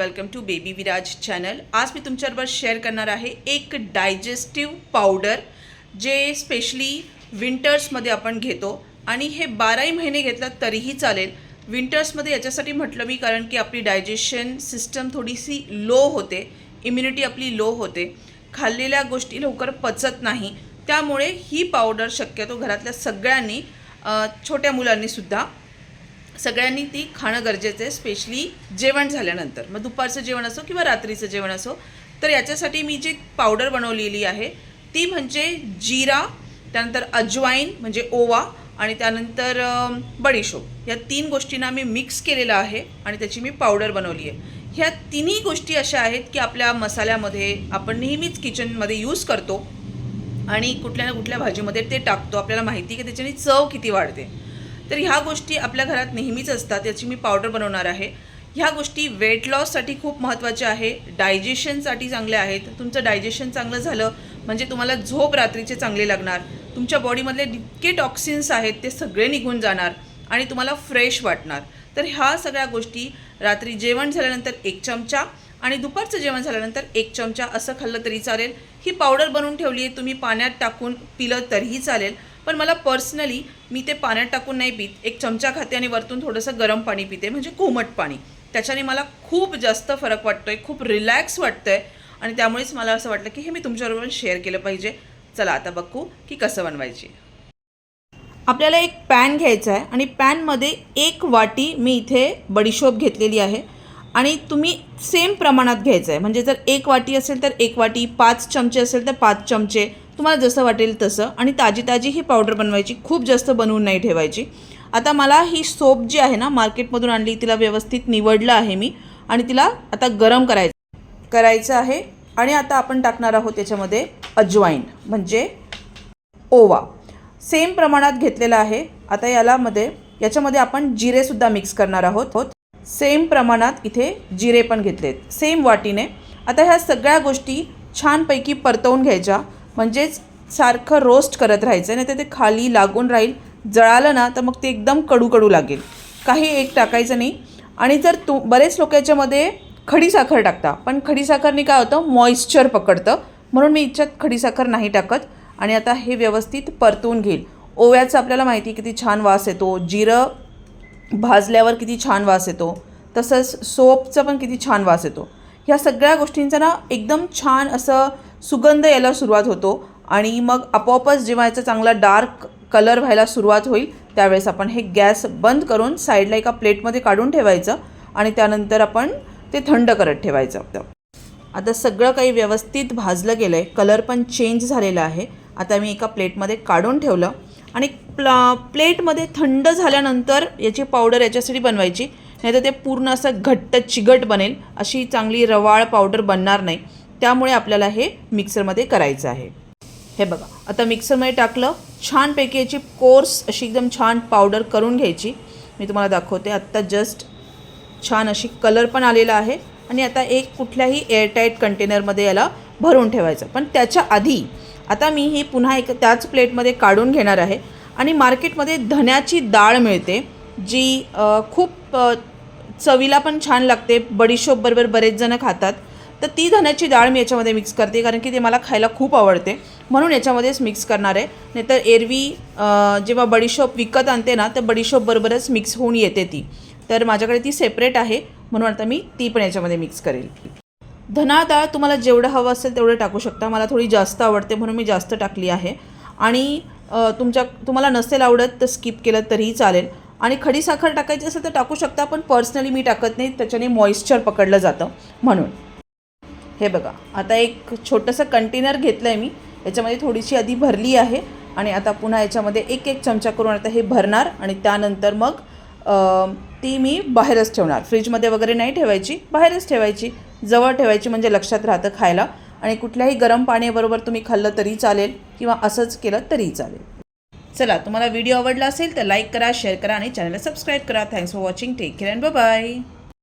Welcome to baby Viraj channel आज मी तुमच्याबरोबर शेअर करणार आहे एक डायजेस्टिव्ह पावडर जे स्पेशली विंटर्समध्ये आपण घेतो. आणि हे बाराही महिने घेतलं तरीही चालेल. विंटर्समध्ये याच्यासाठी म्हटलं मी कारण की आपली डायजेशन सिस्टम थोडीशी लो होते. इम्युनिटी आपली लो होते. खाल्लेल्या गोष्टी लवकर पचत नाही. त्यामुळे ही पावडर शक्यतो घरातल्या सगळ्यांनी छोट्या मुलांनीसुद्धा सगळ्यांनी ती खाणं गरजेचं आहे स्पेशली जेवण झाल्यानंतर. मग दुपारचं जेवण असो किंवा रात्रीचं जेवण असो तर याच्यासाठी मी जी पावडर बनवलेली आहे ती म्हणजे जिरा त्यानंतर अजवाईन म्हणजे ओवा आणि त्यानंतर बडीशोप. या तीन गोष्टींना मी मिक्स केलेलं आहे आणि त्याची मी पावडर बनवली आहे. ह्या तिन्ही गोष्टी अशा आहेत की आपल्या मसाल्यामध्ये आपण नेहमीच किचनमध्ये यूज करतो आणि कुठल्या ना कुठल्या भाजीमध्ये ते टाकतो. आपल्याला माहिती की त्याच्याने चव किती वाढते. तर ह्या गोष्टी आपल्या घरात नेहमीच असतात याची मी पावडर बनवणार आहे. ह्या गोष्टी वेट लॉससाठी खूप महत्त्वाच्या आहे. डायजेशनसाठी चांगल्या आहेत. तुमचं डायजेशन चांगलं झालं म्हणजे तुम्हाला झोप रात्रीचे चांगले लागणार. तुमच्या बॉडीमधले जितके टॉक्सिन्स आहेत ते सगळे निघून जाणार आणि तुम्हाला फ्रेश वाटणार. तर ह्या सगळ्या गोष्टी रात्री जेवण झाल्यानंतर एक चमचा आणि दुपारचं जेवण झाल्यानंतर एक चमचा असं खाल्लं तरी चालेल. ही पावडर बनवून ठेवली आहे तुम्ही पाण्यात टाकून पिलं तरीही चालेल. पण मला पर्सनली मी ते पाण्यात टाकून नाही पित. एक चमचा खाते आणि वरतून थोडंसं गरम पाणी पिते म्हणजे कोमट पाणी. त्याच्याने मला खूप जास्त फरक वाटतोय खूप रिलॅक्स वाटतंय आणि त्यामुळेच मला असं वाटलं की हे मी तुमच्याबरोबर शेअर केलं पाहिजे. चला आता बघू की कसं बनवायची. आपल्याला एक पॅन घ्यायचा आहे आणि पॅनमध्ये एक वाटी मी इथे बडीशोप घेतलेली आहे आणि तुम्ही सेम प्रमाणात घ्यायचं आहे. म्हणजे जर एक वाटी असेल तर एक वाटी पाच चमचे असेल तर पाच चमचे. तुम्हाला जसं वाटेल तसं. आणि ताजी ताजी ही पावडर बनवायची. खूप जास्त बनवून नाही ठेवायची. आता मला ही सोप जी आहे ना मार्केटमधून आणली तिला व्यवस्थित निवडलं आहे मी. आणि तिला आता गरम करायचं करायचं आहे. आणि आता आपण टाकणार आहोत त्याच्यामध्ये अजवाईन म्हणजे ओवा. सेम प्रमाणात घेतलेला आहे. आता याला मध्ये याच्यामध्ये आपण जिरेसुद्धा मिक्स करणार आहोत. सेम प्रमाणात इथे जिरे पण घेतलेत. सेम वाटीने. आता ह्या सगळ्या गोष्टी छानपैकी परतवून घ्यायच्या. म्हणजेच सारखं रोस्ट करत राहायचं नाही तर ते खाली लागून राहील. जळालं ना तर मग ते एकदम कडू कडू लागेल. काही एक टाकायचं नाही. आणि जर तू बरेच लोक याच्यामध्ये खडीसाखर टाकता. पण खडीसाखरने काय होतं? मॉइश्चर पकडतं. म्हणून मी इच्छात खडीसाखर नाही टाकत. आणि आता हे व्यवस्थित परतून घेईल. ओव्याचं आपल्याला माहिती किती छान वास येतो. जिरं भाजल्यावर किती छान वास येतो. तसंच सोपचा पण किती छान वास येतो. ह्या सगळ्या गोष्टींचा ना एकदम छान असं सुगंध यायला सुरुवात होतो आणि मग आपोआपच जेव्हा याचा चांगला डार्क कलर व्हायला सुरुवात होईल त्यावेळेस आपण हे गॅस बंद करून साईडला एका प्लेटमध्ये काढून ठेवायचं आणि त्यानंतर आपण ते थंड करत ठेवायचं आता सगळं काही व्यवस्थित भाजलं गेलं आहे कलर पण चेंज झालेला आहे. आता मी एका प्लेटमध्ये काढून ठेवलं आणि प्ला प्लेटमध्ये थंड झाल्यानंतर याची पावडर याच्यासाठी बनवायची. नाही तर ते पूर्ण असं घट्ट चिगट बनेल. अशी चांगली रवाळ पावडर बनणार नाही. त्यामुळे आपल्याला हे मिक्सरमध्ये करायचं आहे. हे बघा आता मिक्सरमध्ये टाकलं छानपैकी याची कोर्स अशी एकदम छान पावडर करून घ्यायची. मी तुम्हाला दाखवते आत्ता जस्ट छान अशी कलर पण आलेला आहे आणि आता एक कुठल्याही एअरटाईट कंटेनरमध्ये याला भरून ठेवायचं. पण त्याच्या आधी आता मी ही पुन्हा एक त्याच प्लेटमध्ये काढून घेणार आहे आणि मार्केटमध्ये धण्याची डाळ मिळते जी खूप चवीला पण छान लागते. बडीशोपबरोबर बरेच जणं खातात. तर ती धण्याची डाळ मी याच्यामध्ये मिक्स करते कारण की ते मला खायला खूप आवडते. म्हणून याच्यामध्येच मिक्स करणार आहे. नाहीतर एरवी जेव्हा बडीशोप विकत आणते ना तर बडीशोपबरोबरच मिक्स होऊन येते ती. तर माझ्याकडे ती सेपरेट आहे. म्हणून आता मी ती पण याच्यामध्ये मिक्स करेल. धना डाळ तुम्हाला जेवढं हवं असेल तेवढं टाकू शकता. मला थोडी जास्त आवडते म्हणून मी जास्त टाकली आहे. आणि तुमच्या तुम्हाला नसेल आवडत तर स्किप केलं तरीही चालेल. आणि खडी साखर टाकायची असेल तर टाकू शकता पण पर्सनली मी टाकत नाही. त्याच्याने मॉइश्चर पकडलं जातं. म्हणून. हे बघा आता एक छोटंसं कंटेनर घेतलं आहे मी. याच्यामध्ये थोडीशी आधी भरली आहे आणि आता पुन्हा याच्यामध्ये एक एक चमचा करून आता हे भरणार आणि त्यानंतर मग ती मी बाहेरच ठेवणार. फ्रीजमध्ये वगैरे नाही ठेवायची बाहेरच ठेवायची. जवळ ठेवायची म्हणजे लक्षात राहतं खायला. आणि कुठल्याही गरम पाण्याबरोबर तुम्ही खाल्लं तरी चालेल किंवा असंच केलं तरी चालेल. चला तुम्हाला व्हिडिओ आवडला असेल तर लाईक करा शेअर करा आणि चॅनलला सबस्क्राईब करा. Thanks for watching take care and bye